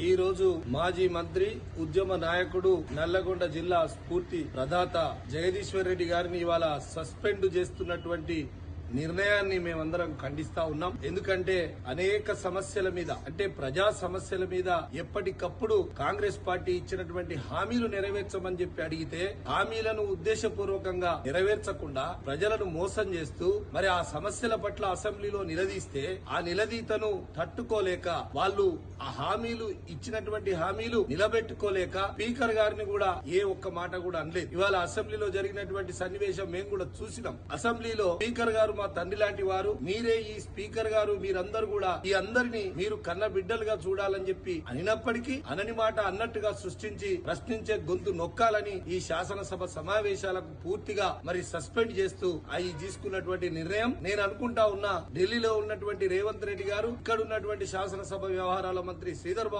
ఈ రోజు మాజీ మంత్రి ఉద్యమ నాయకుడు నల్లగొండ జిల్లా స్ఫూర్తి ప్రదాత జగదీశ్వర్ రెడ్డి గారిని ఇవాళ సస్పెండ్ చేస్తున్నటువంటి నిర్ణయాన్ని మేమందరం ఖండిస్తా ఉన్నాం. ఎందుకంటే అనేక సమస్యల మీద అంటే ప్రజా సమస్యల మీద ఎప్పటికప్పుడు కాంగ్రెస్ పార్టీ ఇచ్చినటువంటి హామీలు నెరవేర్చమని చెప్పి అడిగితే హామీలను ఉద్దేశపూర్వకంగా నెరవేర్చకుండా ప్రజలను మోసం చేస్తూ మరి ఆ సమస్యల పట్ల అసెంబ్లీలో నిలదీస్తే ఆ నిలదీతను తట్టుకోలేక వాళ్ళు ఆ హామీలు ఇచ్చినటువంటి హామీలు నిలబెట్టుకోలేక స్పీకర్ గారిని కూడా ఏ ఒక్క మాట కూడా అనలేదు. ఇవాళ అసెంబ్లీలో జరిగినటువంటి సన్నివేశం మేము కూడా చూసినాం. అసెంబ్లీలో స్పీకర్ గారు మా తండ్రి లాంటి వారు మీరే ఈ స్పీకర్ గారు మీరందరూ కూడా ఈ అందరినీ మీరు కన్న బిడ్డలుగా చూడాలని చెప్పి అనినప్పటికీ అనని మాట అన్నట్టుగా సృష్టించి ప్రశ్నించే గొంతు నొక్కాలని ఈ శాసనసభ సమావేశాలకు పూర్తిగా మరి సస్పెండ్ చేస్తూ అవి తీసుకున్నటువంటి నిర్ణయం నేను అనుకుంటా ఉన్నా ఢిల్లీలో ఉన్నటువంటి రేవంత్ రెడ్డి గారు ఇక్కడ ఉన్నటువంటి శాసనసభ వ్యవహారాల మంత్రి శ్రీధర్